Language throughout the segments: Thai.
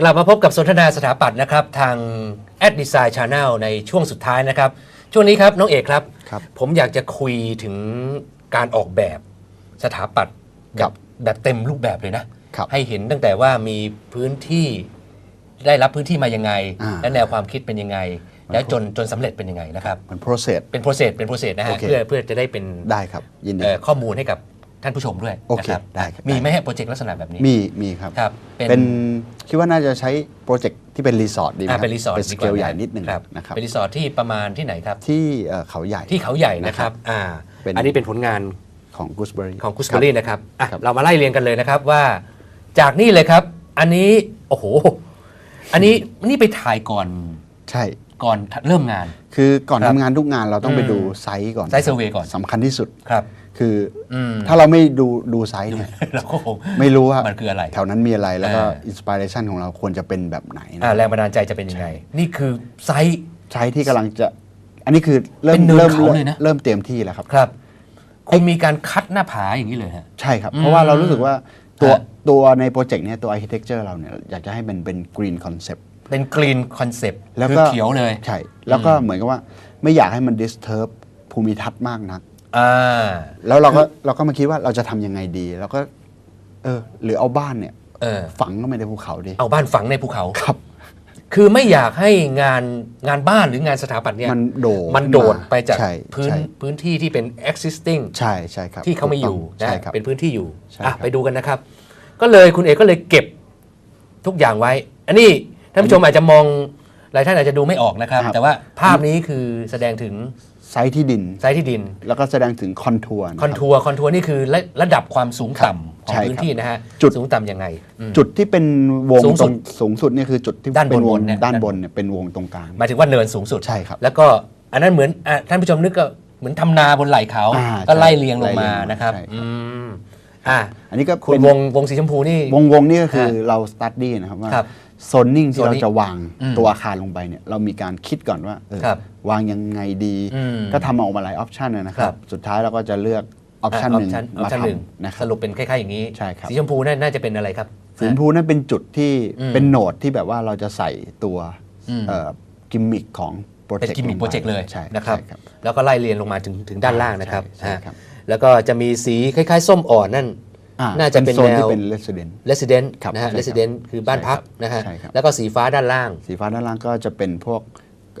กลับมาพบกับสนทนาสถาปัตย์นะครับ ทาง a d Design Channel ในช่วงสุดท้ายนะครับ ช่วงนี้ครับ น้องเอกครับ ครับผมอยากจะคุยถึงการออกแบบสถาปัตย์แบครับบแบบเต็มรูปแบบเลยนะ ครับให้เห็นตั้งแต่ว่ามีพื้นที่ได้รับพื้นที่มายังไง อ่าและแนวความคิดเป็นยังไง แล้วจนจนสำเร็จเป็นยังไงนะครับ มัน process เป็น process เป็น process นะฮะโอเค เพื่อเพื่อจะได้เป็นได้ครับ ยินดีเอ่อข้อมูลให้กับ ท่านผู้ชมด้วยโอเคนะครับได้ครับมีได้ไหมฮะโปรเจกต์ลักษณะแบบนี้มีมีครับ ครับ เป็นเป็นคิดว่าน่าจะใช้โปรเจกต์ที่เป็นรีสอร์ทดีไหมอ่าคบเป็นรีสอร์ทเป็นสดีกเกว่าลใหญ่นิดนึงครับนะครับเป็นรีสอร์ทที่ประมาณที่ไหนครับ ที่เอ่อเขาใหญ่ ที่เขาใหญ่นะครับอ่าเป็น อันนี้เป็นผลงานของกุสเบอรี่ ของกุสเบอรี่นะครับอะครับ เรามาไล่เรียงกันเลยนะครับว่า จากนี่เลยครับ อันนี้ โอ้โห อันนี้นี่ไปถ่ายก่อน ใช่ ก่อนเริ่มงาน คือก่อนครับทำงานทุกงานเราต้องไปอืมดูไซต์ก่อนไซต์ survey ก่อน สำคัญที่สุด ครับ คืออืมถ้าเราไม่ดูดูไซต์เนี่ยเราก็คง ไม่รู้ว่ามันคืออะไรแถวนั้นมีอะไรแล้วก็อ่า อินสปิเรชันของเราควรจะเป็นแบบไหนนะอ่าแรงบันดาลใจจะเป็นยังไง นี่คือไซส์ ไซต์ที่กำลังจะ อันนี้คือเริ่เป็มนเนินเริ่มเขาเลยนะ เริ่มเตรียมที่แล้วครับ ครับ คุณมีการคัดหน้าผาอย่างนี้เลยฮะ ใช่ครับอืมเพราะว่าเรารู้สึกว่าตัวฮะ ตัวในโปรเจกต์เนี้ยตัว architecture เราเนี่ยอยากจะให้เป็นเป็น green concept เป็นกรีนคอนเซปต์แล้วคือก็เขียวเลย ใช่ แล้วก็เหมือนกับว่าไม่อยากให้มัน disturb ภูมิทัศน์มากนักอ่าแล้วเราก็เราก็มาคิดว่าเราจะทำยังไงดี แล้วก็ เออ หรือเอาบ้านเนี่ยเออฝังเข้าไปในภูเขาดี เอาบ้านฝังในภูเขาครับ คือไม่อยากให้งานงานบ้านหรืองานสถาปัตย์เนี่ยมันโดดมันโดดไปจากใช่พื้นใช่พื้นที่ที่เป็น existing ใช่ใช่ครับที่เขาไม่อยู่ถูกต้งนะใช่ครับเป็นพื้นที่อยู่ใช่อะครับไปดูกันนะครับ ก็เลยคุณเอกก็เลยเก็บทุกอย่างไว้ อันนี้ ท่านผู้ชมอาจจะมองหลายท่านอาจจะดูไม่ออกนะครับ ครับ แต่ว่าภาพนี้คือแสดงถึงไซต์ที่ดิน ไซต์ที่ดิน แล้วก็แสดงถึงคอนทัวร์คอนทัวร์คอนทัวร์นี่คือระระดับความสูงต่ำของใช่พื้นครับที่นะฮะจุด สูงต่ำยังไงอืม จุดที่เป็นวงสูงตสุรดงสูงสุดเนี่ยคือจุดที่ด้านบนเป็นวงเนี่ย ด้านบนเนี่ยเป็นวงตรงกลาง หมายถึงว่าเนินสูงสุด ใช่ครับแล้วก็อันนั้นเหมือนอะท่านผู้ชมนึกก็เหมือนทำนาบนไหล่เขา อ่าก็ไล่ใช่เรียงลงมาไล่เรียงมานะครับใช่ครับ อืมอะอันนี้ก็คุณเป็นวงวงสีชมพูนี่ วงวงนี่ก็คือฮะเราสตัดดี้นะครับว่าครับ โซนนิ่งที่เรา zoning จะวางอืมตัวอาคารลงไปเนี่ยเรามีการคิดก่อนว่าเออครับวางยังไงดีอืมก็ทำออกมาหลายออปชันนะคครัรับบสุดท้ายเราก็จะเลือกออปชันหนึ่งออมาปชันหนึ่งทำนะคสรับรุปเป็นคล้ายๆอย่างนี้ใช่ครับสีชมพูนั่นน่าจะเป็นอะไรครับสีชมพูนั่นเป็นจุดที่อืมเป็นโหนดที่แบบว่าเราจะใส่ตัวอืมเอ่อกิมมิคของโปรเป็นเจกต์กิมมิคโปรเจกต์เลยใช่นะครับใช่ครับ แล้วก็ไล่เรียงลงมาถึงถึงด้านล่างนะครับใช่ใช่อะครับ แล้วก็จะมีสีคล้ายๆ ส้มอ่อนนั่นอ่ น่าจะเป็นโซนแนวที่เป็นเลสเดน resident ครับนะฮะใช่ครับ resident คือบ้านพักใช่ครับนะฮะใช่ครับแล้วก็สีฟ้าด้านล่าง สีฟ้าด้านล่างก็จะเป็นพวก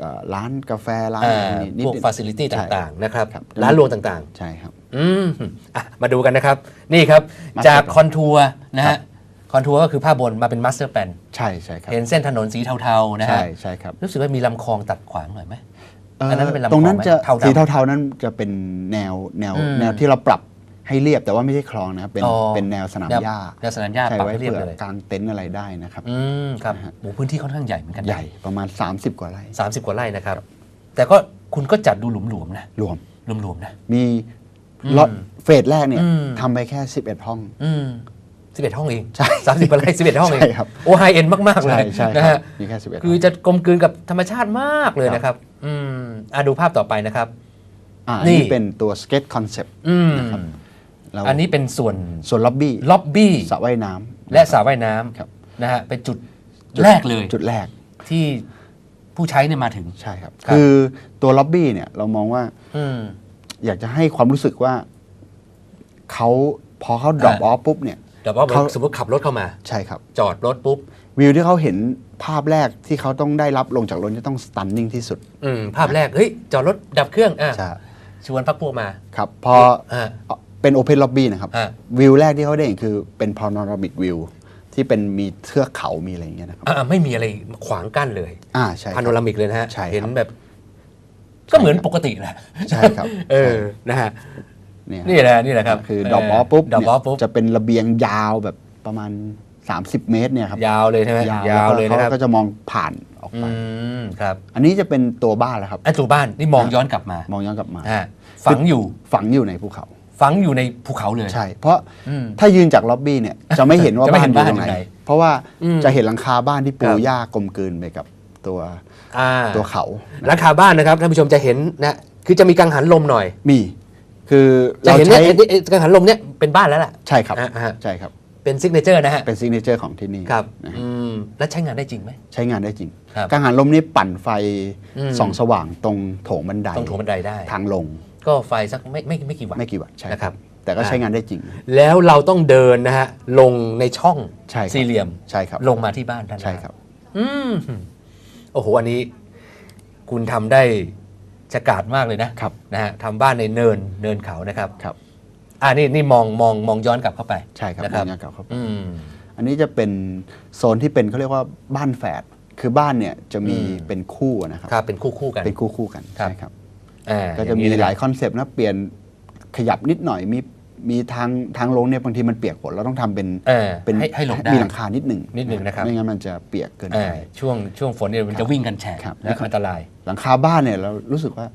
เอ่อร้านกาแฟร้านอ่าอะไรนิดพวกๆ facility ใช่ต่างๆนะครับครับร้านรวงต่างใช่ครับๆอืมอะมาดูกันนะครับ นี่ครับ Master จาก plan คอนทัวร์นะครัฮะบคอนทัวร์ก็คือภาพบนมาเป็นมาสเตอร์แ a นใช่ใช่ครับเห็นเส้นถนนสีเทาๆนะฮะใช่ใช่ครับรู้สึกว่ามีลำคลองตัดขวางหน่อยไหมเอ่ออันนั้นเป็นลำคลองตรงนั้นจะไหมเทาดำสีเทาๆนั้นจะเป็นแนวแนวอืมแนวที่เราปรับ ให้เรียบแต่ว่าไม่ใช่คลองนะครับเป็นอ๋อ เป็นแนวสนามแนวหญ้าแนวสนามหญ้าใช่ปรับไว้ให้เรียบเพื่อเลยกางเต็นท์อะไรได้นะครับ อืมครับนะฮะ โอ้พื้นที่ค่อนข้างใหญ่เหมือนกันนะ ใหญ่ประมาณ 30 กว่าไร่สามสิบกว่าไร่นะครับ แต่ก็คุณก็จัดดูหลวมๆนะรวมรวมๆนะ มีอืมล็อตเฟสแรกเนี่ยอืม ทำไปแค่ 11 ห้อง อืมสิบเอ็ดห้องเองใช่สามสิบกว่าไร่สิบเอ็ดห้องเองใช่ครับ โอ้ไฮเอ็นมากๆเลใช่ยใช่นะครับฮะมีแค่ 11คือห้องจะกลมกลืนกับธรรมชาติมากเลยครับนะครับ อืมอะดูภาพต่อไปนะครับ อ่านี่ นี่เป็นตัวสเก็ตคอนเซปต์ อืมนะครับ เราอันนี้เป็นส่วนส่วนล็อบบี้ล็อบบี้สระว่ายน้ำและสระว่ายน้ำครับนะฮะเป็นจุดจุดแรกเลยจุดแรก ที่ผู้ใช้เนี่ยมาถึง ใช่ครับ ครับ คือตัวล็อบบี้เนี่ยเรามองว่าอืม อยากจะให้ความรู้สึกว่าเขาพอเขาดรอปออ่าอฟปุ๊บเนี่ย แต่ว่าเขา สมมติขับรถเข้ามา ใช่ครับ จอดรถปุ๊บวิวที่เขาเห็นภาพแรกที่เขาต้องได้รับลงจากรถจะต้องสตันนิ่งที่สุดอืมภาพแรก เฮ้ย จอดรถดับเครื่องอะใช่ชวนพักพวกมา ครับพออ่า เป็นโอเพนล็อบบี้นะครับอ่าวิวแรกที่เขาได้เห็นคือเป็นพา n น r มิกวิวที่เป็นมีเทือกเขามีอะไรอย่างเงี้ยนะครับ อ่าไม่มีอะไรขวางกั้นเลยอ่าใช่คพารับ โนรามิกเลยนะฮะใช่ครับเห็นแบบ ก็เหมือนปกติแหละใช่ครับเออใช่ นะฮะเนี่ยนี่แหละนี่แหละครับคือดรอปออฟปุ๊บดรอปเนี่อยอฟปุ๊บจะเป็นระเบียงยาวแบบประมาณ 30 เมตรเนี่ยครับยาวเลยใช่ไหมยาวเลยนะครับเขาก็จะมองผ่านออกอืไปมครับอันนี้จะเป็นตัวบ้านแล้วครับ ไอ้ตัวบ้านนี่มองย้อนกลับมามองย้อนกลับมา ฮะฝังอยู่ ฝังอยู่ในภูเขา ฝังอยู่ในภูเขาเลย ใช่ เพราะอืม ถ้ายืนจากล็อบบี้เนี่ยจะไม่เห็นว่าจะไม่บ้าเห็นนอยู่ตรงบ้านอยู่ไหน ไหน เพราะว่าอืมจะเห็นหลังคาบ้านที่ปูครับ หญ้ากลมกลืนไปกับตัวอ่าตัวเขา หลังคาบ้านนะครับท่านผู้ชมจะเห็นนะคือจะมีกังหันลมหน่อย มี คือจะเราเห็นใช้เนี่ยไอ้ไอ้กังหันลมเนี่ยเป็นบ้านแล้วล่ะ ใช่ครับอ่าฮะ ใช่ครับ เป็นซิกเนเจอร์นะฮะเป็นซิกเนเจอร์ของที่นี่ครับนะฮะอืมมแล้วใช้งานได้จริงไหม ใช้งานได้จริงครับกังหันลมนี่ปั่นไฟอืม ส่องสว่างตรงโถงบันได ต้องโถงบันไดได้ ทางลง ก็ไฟสักไม่ไม่ไม่กี่วัตต์ไม่กี่วัตต์ใช่นะครับ แต่ก็ใช้งานได้จริง แล้วเราต้องเดินนะฮะ ลงในช่องใช่ครับ สี่เหลี่ยม ใช่ครับลงมาที่บ้านท่านใช่ครับ อืมโอ้โห อันนี้คุณทำได้ฉกาจมากเลยนะครับ นะฮะทำบ้านในเนินเนินเขานะครับ ครับ อ่านี่นี่มองมองมองย้อนกลับเข้าไป ใช่ครับนะครับมองย้อนกลับเข้าไปอืม อันนี้จะเป็นโซนที่เป็นเขาเรียกว่าบ้านแฝด คือบ้านเนี่ยจะมีอืม เป็นคู่นะครับ ครับเป็นคู่คู่กัน เป็นคู่คู่กันครับ ใช่ครับ อ่าก็จะมีองนี้นหลายคอนเซปต์นะเปลี่ยนขยับนิดหน่อยมีมีทางทางลงเนี่ยบางทีมันเปียกฝนเราต้องทำเป็นเออเป็นให้ให้หลบได้มีหลังคานิดหนึ่งนิดหนึ่งนะครับไม่งั้นมันจะเปียกเกินเอไปอช่วงช่วงฝนเนี่ยมันครัจะบวิ่งกันแฉกครับและอันตราย หลังคาบ้านเนี่ยเรารู้สึกว่า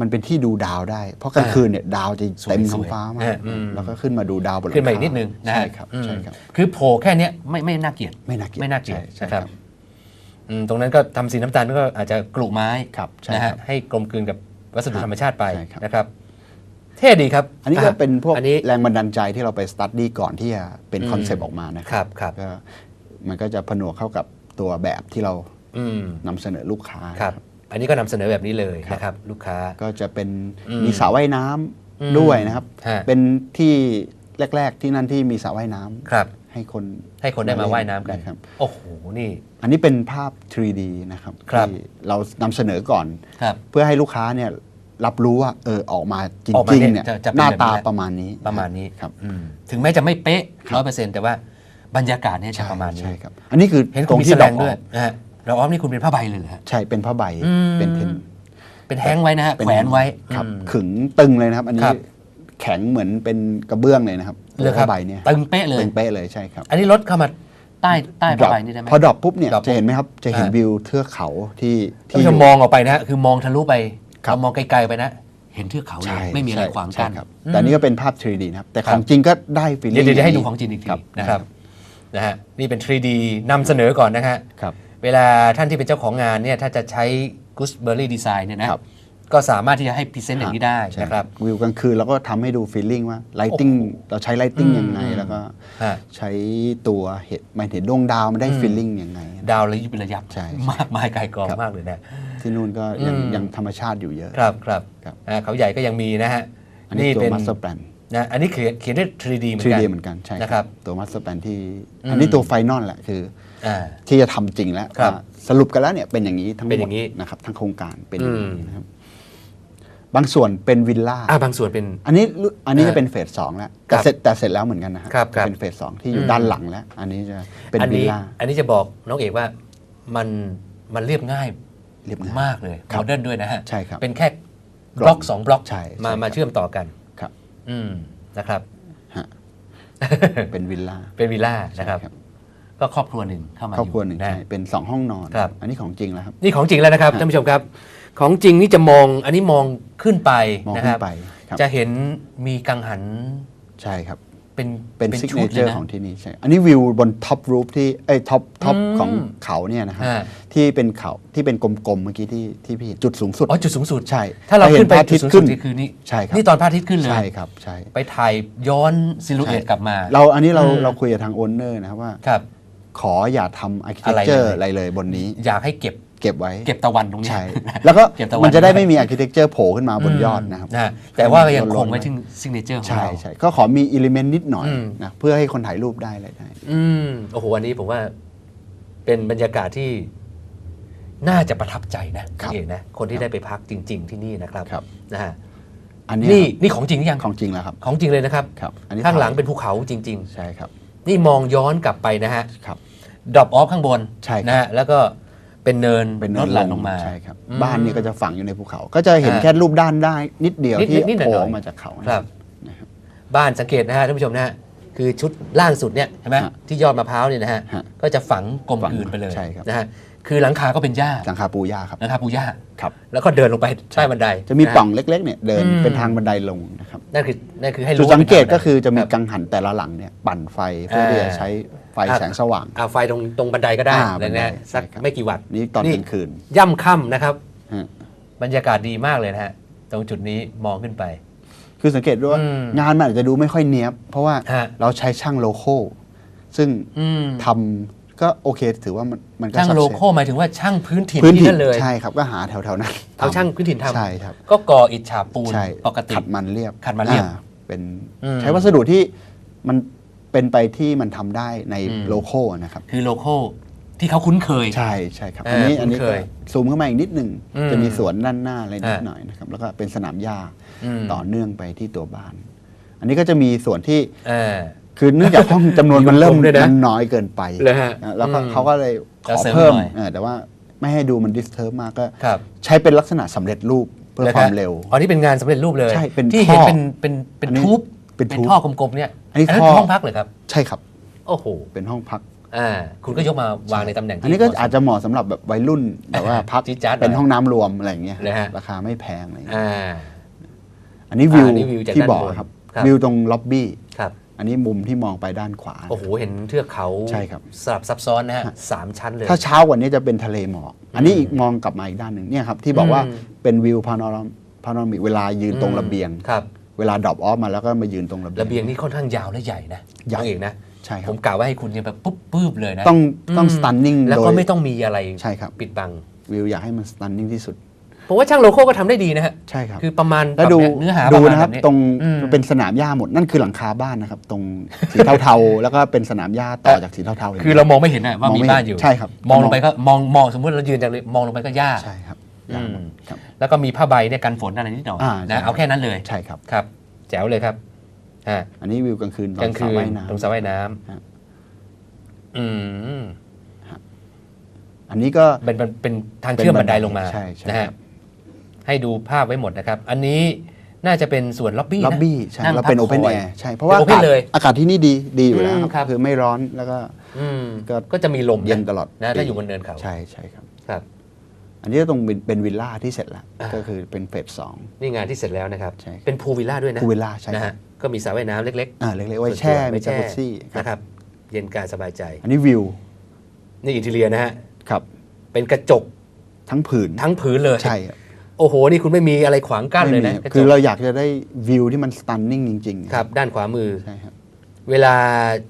มันเป็นที่ดูดาวได้ เพราะกลางอ่าคืนเนี่ยดาวจะเต็มสท้อวยงๆฟ้ามากเอออืมแล้วก็ขึ้นมาดูดาวบนหลังคาขึ้นมาอีกนิดนึงนะฮะใช่ครับอืมใช่ครับ คือโผล่แค่เนี้ยไม่ไม่น่าเกลียดไม่น่าเกลียดไม่น่าเกลียดใช่ใช่นะคครัรับบอืมตรงนั้นก็ทำสีน้ำตาลก็อาจจะกลุไม้ครับใช่นะครัฮะบให้กลมกลืนกับ วัสดุธรรมชาติไปใช่ครับนะครับเท่ดีครับ อันนี้ก็ะเป็นพวกอันนี้แรงบันดาลใจที่เราไปสตัดดี้ก่อนที่จะเป็นอืมคอนเซปต์ออกมานะคครัรับครับก็มันก็จะผนวกเข้ากับตัวแบบที่เราอืมนำเสนอลูกค้าครับ อันนี้ก็นำเสนอแบบนี้เลยครับนะครับ ลูกค้าก็จะเป็นอืมมีสระว่ายน้ำอืมด้วยนะครับฮะเป็นที่แรก ๆ ที่นั่นที่มีสระว่ายน้ำครับ ให้คนให้คนได้มาว่ายน้ำกันครับโอ้โหนี่ อันนี้เป็นภาพ 3D นะครับครับที่เรานำเสนอก่อน ครับเพื่อให้ลูกค้าเนี่ยรับรู้ว่าเออออกมาจออกมาริงเนี่ๆยเนี่ยจะจะเป็นหน้าแบบนี้ตาแหละประมาณนี้ประมาณนี้ครับ อืมถึงแม้จะไม่เป๊ะครัร้อบยเปอร์เซ็นต์แต่ว่าบรรยากาศเนี่ยจะใช่ประมาณนี้ ใช่ครับ อันนี้คือเห็นตคุรณงมีที่แสดเรางอด้วยอกนะฮะเราอ้อมนี่คุณเป็นผ้าใบเลยเหรอฮะ ใช่เป็นผ้าใบอืม เป็นเทนเป็นแฮงก์ไว้นะฮะเป็แขวนไว้ครับอืม ขึงตึงเลยนะครับ อันนี้ครับ แข็งเหมือนเป็นกระเบื้องเลยนะครับเลยครัผ้าบใบเนี่ยตึงเป๊ะเลยตึงเป๊ะเลยใช่ครับ อันนี้รถเข้ามาใต้ใต้ผ้าใบนี่ได้ไหมพอดรอปปุ๊บเนี่ยดรอปปุ๊บจะเห็นไหมครับจะเห็นอ่าวิวเทือกเขาที่ท่านที่ผู้ชมมองออกไปนะฮะคือมองทะลุไปครับเรามองไกลๆไปนะเห็นเทือกเขาเลใช่ยไม่มีอะไรใช่ขวางใช่กั้นครับแต่อันนี้ก็เป็นภาพ 3D นะครับ แต่ครัขบองจริงก็ได้ฟีลเดี๋ลิ่ยวงเดี๋ยวให้ดูของจริงอีกทีครับนะครับนะฮะนี่เป็น 3D นำเสนอก่อนนะฮะครับเวลาท่านที่เป็นเจ้าของงานเนี่ยถ้าจะใช้ Gooseberry Design เนี่ยนะครับ ก็สามารถที่จะให้พรีเซนต์อย่างนี้ได้ใช่นะครับวิวกลางคืนเราก็ทำให้ดูฟีลลิ่งว่าไลติ้งโอ้โหเราใช้ไลติ้งอืมยังไงอืมแล้วก็ฮะใช้ตัวเห็ดหมายถึงดวงดาวมันได้อืมฟีลลิ่งยังไง ดาวระยิบระยับใช่มากมายไกลกองครับมากเลยนะ ที่นู่นก็ยังอืมยังธรรมชาติอยู่เยอะครับครับครับอ่าเขาใหญ่ก็ยังมีนะฮะอันนี้ตัวเป็นมาสเตอร์แปลนนะอันนี้เขียนเขียนด้วย 3D เหมือนกัน 3D เหมือนกันใช่นะครับตัวมาสเตอร์แปลนที่อืมอันนี้ตัวไฟนอลแหละคืออ่าที่จะทำจริงแล้วครับว่าสรุปกันแล้วเนี่ยเป็นอย่างนี้ทั้งหมเป็นดอย่างนี้นะครับทั้งโครงการเป็นอย่างอืมนี้นะครับ บางส่วนเป็นวิลล่าอ่าบางส่วนเป็น อันนี้รู้อันนี้อ่าจะเป็นเฟสสองแล้วครัแต่บเสร็จแต่เสร็จแล้วเหมือนกันนะฮะครับครับเป็นเฟสสองที่อยู่อืมด้านหลังแล้ว อันนี้จะเป็นอันวิลนี้ล่าอันนี้จะบอกน้องเอกว่ามันมันเรียบง่ายเรียบง่ายมากเลยครัโมบเดิร์นด้วยนะฮะใช่ครับเป็นแค่บล็อกสองบล็อกใช่มาใช่มาครับเชื่อมต่อกันครับ อืมนะครับฮะเป็นวิลล่าเป็นวิลล่านะครับใช่ก็ครอบครัวหนึ่งเข้ามาครอบครัวหนึ่งยู่นะใช่เป็นสองห้องนอนครับอันนี้ของจริงแล้วครับ นี่ของจริงแล้วนะครับฮะท่านผู้ชมครับ ของจริงนี่จะมองอันนี้มองขึ้นไปมองนะคขึ้รับนไปครับจะเห็นมีกังหันใช่ครับ เป็นเป็นซิกชุเนดเจเลอยร์นะ ของที่นี่ใช่ อันนี้วิวบนท็อปรูฟที่เอ้ยท็อปท็อปอืมของเขาเนี่ยนะครับฮะที่เป็นเขาที่เป็นกลมๆเมื่อกี้ที่ที่พี่เห็นจุดสูงสุด อ๋อจุดสูงสุดใช่ถ้าเราห็ขึ้นไปพระอาจุทิดตสูย์งขึ้นสุดนี่คือนี่ใช่ครับ นี่ตอนพระอาทิตย์ขึ้นเลย ใช่ครับใช่ ไปถ่ายย้อนซิลูเอตใช่ กลับมา เราอันนี้เราอืม เราคุยกับทางโอนเนอร์นะครับว่า ครับ ขออย่าทำอาร์เคอะไรเจอร์เลย อะไรเลยบนนี้ อยากให้เก็บ เก็บไว้ เก็บตะวันตรงนี้ใช่แล้วก็เก็บตะวันมันจะได้ไม่มีอาร์เคเต็กเจอร์โผล่ขึ้นมาบนยอดนะครับนะฮะแต่ว่าก็ยังคงลดๆไว้ที่ซิกเนเจอร์ของใช่เราใช่ก็ขอมีอิเลเมนต์นิดหน่อยอืมนะเพื่อให้คนถ่ายรูปได้อะไรได้อืมโอ้โหอันนี้ผมว่าเป็นบรรยากาศที่น่าจะประทับใจนะครับเองนะคนที่ได้ไปพักจริง ๆ ที่นี่นะครับครับนะฮะอันนี้นี่นี่ของจริงหรือยังของจริงแล้วครับ ของจริงเลยนะครับครับอันนี้ข้างหลังถ่ยเป็นภูเขาจริงใช่ครับๆนี่มองย้อนกลับไปนะฮะครับดรอปออฟข้างบนใช่ครับนะฮะแล้วก็ เป็นเนินเป็นลเนิดนหลั่นลงมา ใช่ครับอืมบ้านนี่ก็จะฝังอยู่ในภูเขา ก็จะเห็นอ่าแค่รูปด้านได้นิดเดียวนิดที่นิดหน่อยโผล่หน่อยออกมาจากเขาครับ นะครับ บ้านสังเกตนะฮะท่านผู้ชมนะฮะคือชุดล่างสุดเนี่ยใช่ไหมฮะที่ยอดมะพร้าวเนี่ยนะฮะฮะก็จะฝังกลมฝังกลืนไปเลยใช่ครับ นะฮะ คือหลังคาก็เป็นหญ้าหลังคาปูหญ้าครับหลังคาปูหญ้าครับ แล้วก็เดินลงไปใต้บันไดจะมีนฮปล่องเล็กๆเนี่ยเดินอืมเป็นทางบันไดลงนะครับนั่นคือนั่นคือให้จุรู้ดว่าสังเกตป็นก็คือจะมีรับกังหันแต่ละหลังเนี่ยปั่นไฟเพื่อที่จะอ่าใช้ไฟอ่าแสงสว่างอ่าไฟตรงตรงบันไดก็ได้อ่าเลยบันไดนะสักใช่ครับไม่กี่วัตต์นี่ตอนนี่กลางคืน ย่ำค่ำนะครับฮะบรรยากาศดีมากเลยนะฮะตรงจุดนี้มองขึ้นไป คือสังเกตด้วยว่าอืมงานมันอาจจะดูไม่ค่อยเนียบ เพราะว่าฮะเราใช้ช่างโลโก้ซึ่งอืมท ก็โอเคถือว่ามันมันก็ช่าง success โลโก้หมายถึงว่าช่างพื้นถิ่นพื้นที่ถิ่นั่นเลยใช่ครับก็หาแถวๆนั้นเอาช่างพื้นถิ่นทำใช่ครับก็ก่ออิฐฉาบปูนใช่ปกติขัดมันเรียบขัดมันเรียบอ่าเป็นอืม ใช้วัสดุที่มันเป็นไปที่มันทำได้ในอืมโลโก้นะครับ คือโลโก้ที่เขาคุ้นเคย ใช่ใช่ครับเอออันนี้คุ้นอันนี้เคก็ยซูมเข้ามาอีกนิดหนึ่งอืมจะมีสวนด้านหน้าอะไรนิดอ่าหน่อยนะครับแล้วก็เป็นสนามหญ้าอืม ต่อเนื่องไปที่ตัวบ้าน อันนี้ก็จะมีส่วนที่อ่า คือเนื่องจากห้องจำนวนมันเริ่มมีวงกลมด้วยนะมันน้อยเกินไปเลยฮะอะแล้วก็อืมเขาก็เลยขจะอเสริมเพิ่มหน่อยเออแต่ว่าไม่ให้ดูมันดิสเทิร์บมากก็ครับ ใช้เป็นลักษณะสำเร็จรูปเพื่อความเร็ว อ๋อนี่เป็นงานสำเร็จรูปเลยใช่เป็นที่เห็นท่อเป็นเป็นเป็นอันนี้ทูบเป็นทูบท่อกลมๆเนี่ยอันนี้นั้นท่อคือห้องพักเลยครับ ใช่ครับโอ้โหเป็นห้องพัก อ่าคุณก็ยกมาวางในตำแหน่งที่อันนี้ก็เหมะสม อาจจะเหมาะสำหรับแบบวัยรุ่นแบบว่าพักจี๊ดจ๊าดหน่อยเป็นห้องน้ำรวมอะไรอย่างเงี้ยเลยฮะ ราคาไม่แพงอะไรอย่างเงี้ยอ่า อันนี้วิวอ่านี่วิวจากที่ด้านบอกบนครับครับ วิวตรงล็อบบี้ครับ อันนี้มุมที่มองไปด้านขวา โอ้โห เห็นเทือกเขาใช่ครับสลับซับซ้อนนะฮะสามชั้นเลย ถ้าเช้ากว่านี้จะเป็นทะเลหมอก อันนี้อีกมองกลับมาอีกด้านหนึ่งเนี่ยครับที่บอกว่าอืมเป็นวิวพานอรมพานอมิเวลายืนตรงระเบียงครับเวลาดรอปออฟมาแล้วก็มายืนตรงระเบียงระเบียงนี่ค่อนข้างยาวและใหญ่นะใหญ่น้องเอกนะใช่คผรับมกล่าวว่าให้คุณเนี่ยแบบปุ๊บปื๊บเลยนะต้องต้องม stunning แล้วโดก็ยไม่ต้องมีอะไรใช่ครับปิดบังวิวอยากให้มัน stunning ที่สุด ผมว่าช่างโลโก้ก็ทำได้ดีนะฮะใช่ครับคือประมาณแล้วดูบบเนี้ยเนื้อหาปดูระมาณนะครับแนี้ตรงอืมเป็นสนามหญ้าหมดนั่นคือหลังคาบ้านนะครับ ตรงสีเทาๆแล้วก็เป็นสนามหญ้าต่อจากสีเทาๆห็นไหมคือเรามองไม่เห็นนะว่ามองมีไม่บ้านอยู่ใช่ครับมองลงไปก็มองมองสมมติเรายืนจากเลยมองลงไปก็หญ้าใช่ครับอืมหญ้าหมดครับแล้วก็มีผ้าใบเนี่ยกันฝนอะไรนิดหน่อยอ่าใช่นะเอาแค่นั้นเลยใช่ครับครับ แจ๋วเลยครับอ่าอันนี้วิวกลางคืนตอกลานงสระคืนว่ายน้ตรงสระว่ายน้ฮะำอืมำอันนี้ก็เป็นเป็นเป็นทางเชื่อมบันไดลงมาใช่ใช่นะคฮะรับ ให้ดูภาพไว้หมดนะครับ อันนี้น่าจะเป็นส่วนล็อบบี้นะล็อบบี้ใช่นั่งแล้วเป็นพัโอกเพนคแออยร์ใช่เพราะว่าเป็น open อากาศเลยอากาศที่นี่ดีดีอยู่แล้วอืมครับคือไม่ร้อนแล้วก็อืมก็ก็จะมีลมเย็นตลอดนะปีถ้าอยู่บนเนินเขาใช่ใช่ครับครับ อันนี้ก็ตรงเป็นเป็นวิลล่าที่เสร็จแล้วอ่าก็คือเป็นเฟสสองนี่งานที่เสร็จแล้วนะครับใช่เป็นพูลวิลล่าด้วยนะพูลวิลล่าใช่ครับนะฮะก็มีสระว่ายน้ำเล็กอ่าเล็กๆๆไว้แช่ส่วนตัวมีไว้จักรุซี่นะครับเย็นกายสบายใจ อันนี้วิว นี่อินทีเรียนะฮะครับ เป็นกระจกทั้งผืนทั้งผืนเลยใช่ครับโอ้โห นี่คุณไม่มีอะไรขวางกั้นเลยนะไม่มีกระจกคือเราอยากจะได้วิวที่มัน stunning จริง ๆ ครับ ด้านขวามือใช่ครับเวลา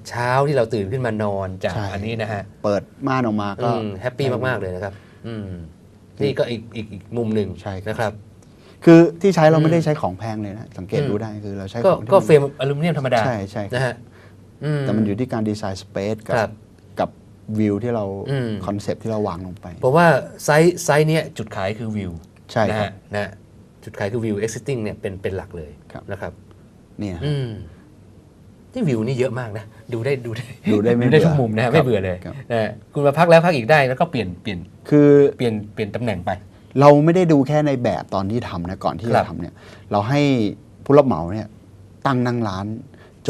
เช้าที่เราตื่นขึ้นมานอนจากใช่อันนี้นะฮะ เปิดม่านออกมาก็อืมแฮปปี้มาก ๆ เลยนะครับอืมนี่ก็อีกอีกอีกมุมหนึ่งใช่ครับนะครับ คือที่ใช้เราอืมไม่ได้ใช้ของแพงเลยนะ สังเกตอืมดูได้คือเราใช้ก็ของที่ก็มันเฟรมอลูมิเนียมธรรมดา ใช่ใช่ครับนะฮะอืแต่มันอยู่ที่การดีไซน์สเปซกัครับกับวิวที่เราอืมคอนเซปต์ที่เราวางลงไปผมว่าไซส์ไซส์เนี้ยจุดขายคือวิว ใช่นะครับฮะนะฮะจุดขายคือวิว existing เนี่ยเป็นเป็นหลักเลยครับนะครับเนี่ยอืมที่วิวนี่เยอะมากนะ ดูได้ดูได้ดูได้ไม่ดูได้เบื่อทุกมุมนะฮะครับไม่เบื่อเลยครับนะฮะคุณมาพักแล้วพักอีกได้แล้วก็เปลี่ยนเปลี่ยนคือเปลี่ยนเปลี่ยนตำแหน่งไป เราไม่ได้ดูแค่ในแบบตอนที่ทำนะก่อนที่ครัจะบทำเนี่ย เราให้ผู้รับเหมาเนี่ย ตั้งนั่งร้าน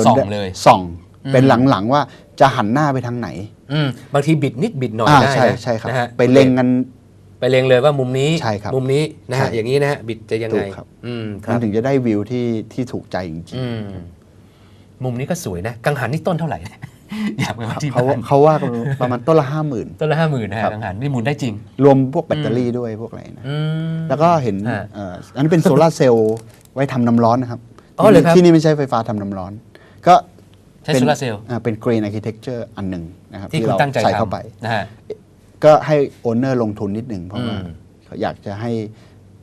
ส่องได้เลยส่องอืมเป็นหลังๆว่าจะหันหน้าไปทางไหนอืมบางทีบิดนิดบิดหน่อยอ่าได้ใช่นะใช่ครับนะฮะไปเล็งกัน ไปเล็งเลยว่ามุมนี้ใช่ครับมุมนี้นะฮะใช่ อย่างนี้นะฮะบิดจะยังถูไงกครับอืมคมัรันบถึงจะได้วิวที่ที่ถูกใจจริงอืมมุมนี้ก็สวยนะกังหันนี่ต้นเท่าไหร่ อยากไปว่าที่ๆเขาบ้านเขาว่ากันประมาณต้นละห้าหมื่น ต้นละห้าหมื่นนะครัฮะบกังหันนี่หมุนได้จริง รวมพวกแบตเตอรี่ด้วยพวกอะไรนะ อืม แล้วก็เห็นฮะเอ่ออันนี้เป็นโซลาร์เซลล์ไว้ทำน้ำร้อนนะครับอ๋อเหรอครับ ที่นี่ไม่ใช่ไฟฟ้าทำน้ำร้อน ก็ใช้ป็นโซลาร์เซลล์อ่าเป็น green architecture อันหนึ่งนะครับที่คุณเราตั้งใจใส่ทเข้าไปำนะฮะ ก็ให้โอนเนอร์ลงทุนนิดหนึ่งเพราะว่าอืมเขาอยากจะให้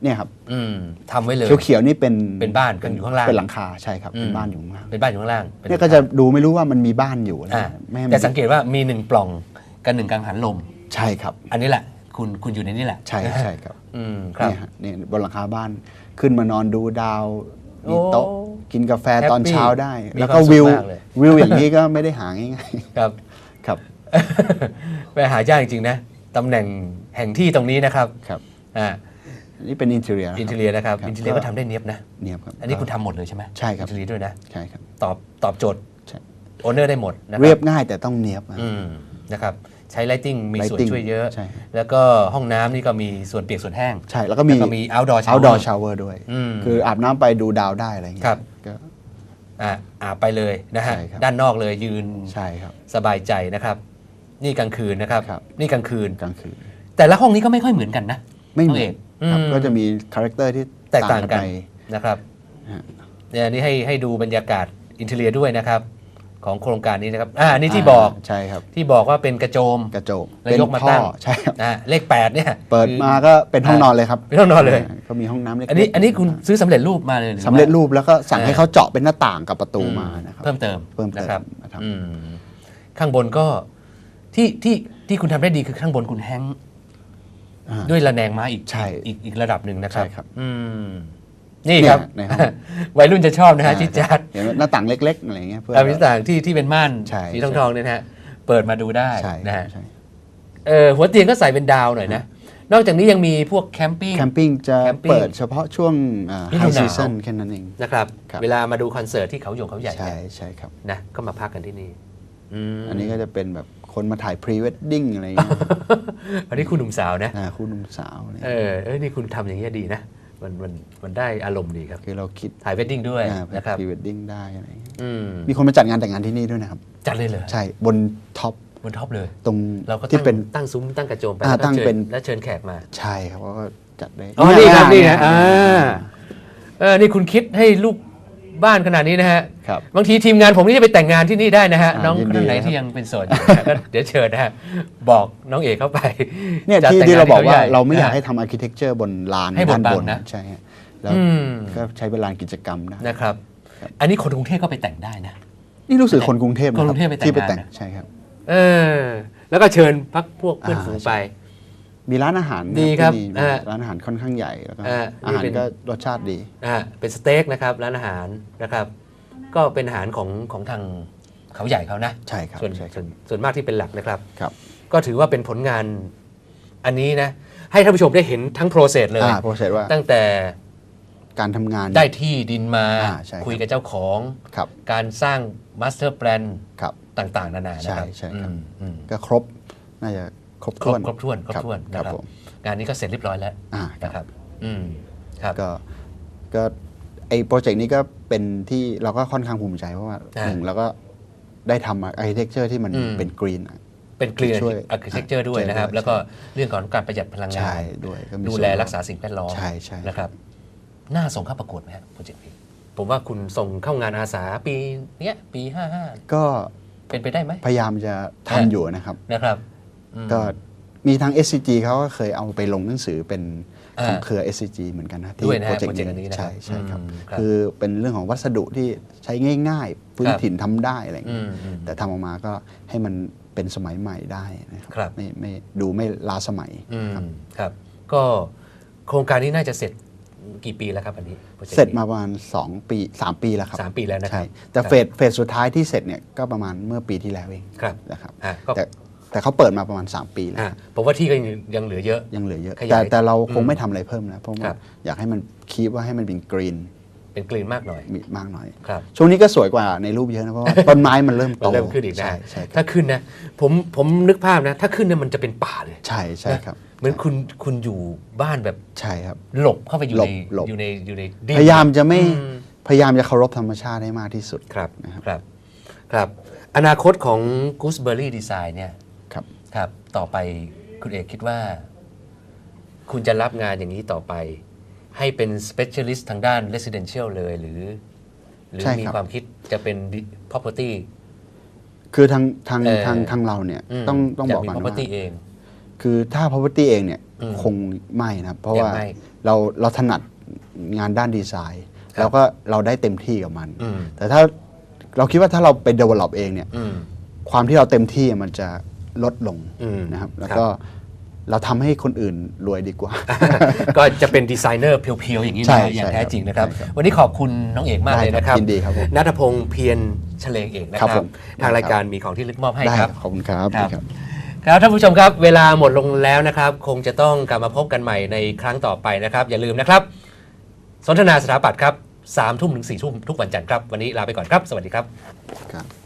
เนี่ยครับอืมทำไว้เลยเขียวๆนี่เป็นเป็นบ้านกันอยู่ข้างล่างเป็นหลังคาใช่ครับอืมเป็นบ้านอยู่ข้างล่างเป็นบ้านอยู่ข้างล่างป็เนี่ยก็จะดูไม่รู้ว่ามันมีบ้านอยู่อะไรอ่าไม่ให้มันแต่สังเกตว่ามีหนึ่งปล่องกับหนึ่งกังหันลมใช่ครับ อันนี้แหละคุณคุณอยู่ในนี้แหละ ใช่นะฮะใช่ครับอืมครับเนี่ยฮะเนี่ยบนหลังคาบ้านขึ้นมานอนดูดาวมีโต๊ะโอ้กินกาแฟตอนแฮปปี้เช้าได้มีแล้วก็ความสุขวิวมากเลยวิวอย่างนี้ก็ไม่ได้หาง่ายครับๆครับไปหายากจริงๆนะ ตำแหน่งแห่งที่ตรงนี้นะครับครับอ่าอันนี่เป็นอินเทอร์เนียอินเทเรียนะครับครับอินเทเรียก็ทำได้เนียบนะเนี่ยครับอันนี้คุณทำหมดเลยใช่ไหมใช่ครับอินเทเรียด้วยนะใช่ครับตอบตอบโจทย์ใช่โอนเนอร์ได้หมดนะคเรียรับบง่ายแต่ต้องเนียบอะอืมนะครับใช้ไลติ้งมีส่วน Lighting ช่วยเยอะใช่แล้วก็ห้องน้ำนี่ก็มีส่วนเปียกส่วนแห้ง ใช่ แล้วก็มีแล้วก็มี outdoor shower outdoor shower ด้วยอืมคืออาบน้ำไปดูดาวได้อะไรอย่างเงี้ครัยบก็อ่าอาบไปเลยนะฮะใช่ครับด้านนอกเลยยืนใช่ครับ สบายใจนะครับ นี่กลางคืนนะครับครับ นี่กลางคืน กลางคืนแต่ละห้องนี้ก็ไม่ค่อยเหมือนกันนะไม่น้เหองมืเออนกครับอืมก็จะมีคาแรคเตอร์ที่แตกต่างกันไปนะครับ ฮะ เนี่ยนี่ให้ให้ดูบรรยากาศอินเทเรียด้วยนะครับ ของโครงการนี้นะครับอ่าอันนี้ที่บอกใช่ครับที่บอกว่าเป็นกระโจม กระจกแล้วยกมาตั้งท่อใช่ครับนะเลขแปดเนี่ยเปิดคือ มาก็เป็นห้องนอนเลยครับเป็นห้องนอนเลยก็มีห้องน้ำเล็กๆอันนี้อันนี้คุณซื้อสำเร็จรูปมาเลยหอว่า สำเร็จรูปแล้วก็สั่งอ่า ให้เขาเจาะเป็นหน้าต่างกับประตูมานะครับ เพิ่มเติมเพิ่มเติมนะครับนะครับอืมข้างบนก็ ที่ที่ที่คุณทำได้ดีคือข้างบนคุณแฮงอ่า ด้วยระแนงไม้อีกใช่อีกอีกระดับหนึ่งนะครับใช่ครับอืมนี่ครับ เนี่ยในห้องวัยรุ่นจะชอบนะฮะอ่าจิจาร์เห็นไหมหน้าต่างเล็ก ๆ อะไรเงี้ยเพื่อ อาวิสต่างที่ที่เป็นม่านใช่ สีทองทองๆเนี่ยนะฮะเปิดมาดูได้ใช่นะฮะใช่เออหัวเตียงก็ใส่เป็นดาวหน่อยนะ นอกจากนี้ยังมีพวกแคมปิ้ง แคมปิ้งจะแคมปิ้งเปิดเฉพาะช่วงฤไฮดูหนาว ซีซันแค่นั้นเอง นะครับ ครับ เวลามาดูคอนเสิร์ตที่เขาหยงเขาใหญ่ใช่เนี่ยใช่ครับ นะก็มาพักกันที่นี่มอันนี้ก็จะเป็นแบบ คนมาถ่ายพรีเวดดิ้งอะไรเงี้ยอันนี้คุณหนุ่มสาวนะอ่าคู่หนุ่มสาวอะไรเอเงี้ยอเอ้ยนี่คุณทำอย่างเงี้ยดีนะมันมันมันได้อารมณ์ดีครับคือเราคิดถ่ายเวดดิ้งด้วยนะครับพรีเวดดิ้งได้อะไรเงี้ยอืมมีคนมาจัดงานแต่งงานที่นี่ด้วยนะครับ จัดเลยเหรอใช่บนท็อปบนท็อปเลย ตรงเราก็ที่ตั้งเป็นตั้งซุ้มตั้งกระโจมไปอ่าแล้วก็ตั้งชิญเป็นแล้วเชิญแขกมา ใช่ครับเขาก็จัดได้อ๋อนี่ครับนี่เยนะอ่าเออนี่คุณคิดให้ลูก บ้านขนาดนี้นะฮะครับ บางทีทีมงานผมนี่จะไปแต่งงานที่นี่ได้นะฮะ อ่าน้องยินดี ท่านไหนครับที่ยังเป็นโสดอยู่นะก็เดี๋ยวเชิญนะฮะบอกน้องเอกเข้าไปเนี่ยจัดที่แต่งที่เรานบอกว่าขใญ่ เราไม่อยากนะให้ทำอาร์เคเต็กเจอร์บนลานให้บดด้านบังบนนะใช่ฮะแล้วอืม ก็ใช้เป็นลานกิจกรรมได้นะครับ อันนี้คนกรุงเทพก็ไปแต่งได้นะ นี่รู้สึกคนกรุงเทพนะคนคกรัรุงเทพไปแต่งที่ไปงานแต่งนะ ใช่ครับ เออ แล้วก็เชิญพักพวกเพื่อนอ่า ฝูงไป มีร้านอาหารดีครับที่นี่อ่าร้านอาหารค่อนข้างใหญ่แล้วก็อ่าอาหารนี่เป็น ก็รสชาติดี อ่าเป็นสเต็กนะครับร้านอาหารนะครับ ก็เป็นอาหารของของทางเขาใหญ่เขานะใช่ครับส่วนใช่คส่รัวบนส่วนมากที่เป็นหลักนะครับ ครับก็ถือว่าเป็นผลงานอันนี้นะ ให้ท่านผู้ชมได้เห็นทั้งโปรเซสเลย อ่าโปรเซสว่าตั้งแต่การทำงาน ได้ที่ดินมาอ่าใช่ครับ คุยกับเจ้าของ ครับการสร้างมาสเตอร์แ a นครับ ต่าง ๆ นานานะครับใช่ใช่ครับ อืมอืมก็ครบน่าจะ ครบครบถ้วนครบถ้วนครบถ้วนคนะรับครับผมงานนี้ก็เสร็จเรียบร้อยแล้วอ่าครับ นะครับ อืมครับ ก็ก็ไอโปรเจกต์นี้ก็เป็นที่เราก็ค่อนข้างภูมิใจเพราะว่าอ่าหนึ่งเราก็ได้ทำอาร์เคเต็กเจอร์ที่มันอืม เป็นกรีน เป็นกรีนช่วยอาร์เคเต็กเจอร์ด้วยใช่นะครับด้วยแล้วก็เรื่องของการประหยัดพลังงาใช่น ด้วยก็มีดูส่วนแลร่วมรักษาสิ่งแวดล้อมใช่ใช่ นะครับ น่าส่งเข้าประกวดไหมครับโปรเจกต์นี้ผมว่าคุณส่งเข้างานอาสาปีเนี้ยปี55ก็เป็นไปได้ไหม พยายามจะอ่าทำอยู่นะครับ นะครับอืม ก็มีทาง SCG เขาก็เคยเอาไปลงหนังสือเป็นของอ่าเครือ SCG เหมือนกันนะด้วยนะโปรฮะเจกโปรต์เจกต์อันนี้นี้นะครับใช่ใช่ครับอืมครับ คือเป็นเรื่องของวัสดุที่ใช้ง่ายๆ พื้คนรับถิ่นทำได้อะไรอย่างอืเงี้ยมอืมแต่ทำออกมาก็ให้มันเป็นสมัยใหม่ได้นะคครัรับไม่ไม่ดูไม่ล้าสมัยอืมครับครับ ก็โครงการนี้น่าจะเสร็จกี่ปีแล้วครับอันนี้โปจกต์นี้เสร็จมาประมาณ 2 ปี 3 ปีแล้วครับสามปีแล้วนะครัใช่บแต่ครับเฟสเฟสสุดท้ายที่เสร็จเนี่ยก็ประมาณเมื่อปีที่แล้วเองครับนะครับอะก็แต่ แต่เขาเปิดมาประมาณ 3 ปีแล้วอะผมว่าที่ก็ยังยังเหลือเยอะ ยังเหลือเยอะ ขยายแต่แต่เราคอืงมไม่ทำอะไรเพิ่มนะเพราะคว่ารับอยากให้มันคีบว่าให้มันเป็นกรีนเป็นกรีนมากหน่อยมีมากหน่อย ครับ ช่วงนี้ก็สวยกว่าในรูปเยอะนะเพราะว่า ต้นไม้มันเริ่มมัโตนเริ่มขึ้นอีกนะใช่ใช่ครับถ้าขึ้นนะ ผมผมนึกภาพนะ ถ้าขึ้นเนี่ยมันจะเป็นป่าเลยใช่ใช่นะครับเหมือนคุณคุณอยู่บ้านแบบใช่ครับ หลบเข้าไปอยู่หลในบหลบ อยู่ในอยู่ในดิน พยายามจะไม่อืม พยายามจะเคารพธรรมชาติให้มากที่สุด ครับนะครับ ครับ ครับ อนาคตของ Gooseberry Design เนี่ย ครับครับ ต่อไปคุณเอกคิดว่า คุณจะรับงานอย่างนี้ต่อไป ให้เป็น specialist ทางด้าน residential เลยหรือ หรือใช่มีครับ ความคิดจะเป็น property คือทางทางเอ่อ ทางทางเราเนี่ยมต้องต้องยาบอกมี ก่อนว่า property เอง คือถ้า property เองเนี่ยอืมคงไม่นะครับ เพราะยังว่าไม่เราเราถนัดงานด้านดีไซน์ครับ แล้วก็เราได้เต็มที่กับมัน อืมแต่ถ้าเราคิดว่าถ้าเราไป develop เองเนี่ย อืม ความที่เราเต็มที่มันจะ ลดลงอืมนะครับ แล้วครับก็เราทำให้คนอื่นรวยดีกว่า ก็จะเป็นดีไซเนอร์เพียวๆ อย่างนี้ใช่นะอย่างใช่แท้จริงนะครับใช่ครับ วันนี้ขอบคุณน้องเอกมากได้เลยครับนะครับยินดีครับผมนัทพงษ์เพียรเฉลงเอกนะคครัรับบผมทางได้ครับรายการมีของที่ลึกมอบให้ได้ครับ ขอบคุณครับครับครับครับท่านผู้ชมครับ เวลาหมดลงแล้วนะครับ คงจะต้องกลับมาพบกันใหม่ในครั้งต่อไปนะครับ อย่าลืมนะครับ สนทนาสถาปัตย์ครับสามทุ่มถึงสี่ทุ่มทุกวันจันทร์ครับ วันนี้ลาไปก่อนครับ สวัสดีครับครับ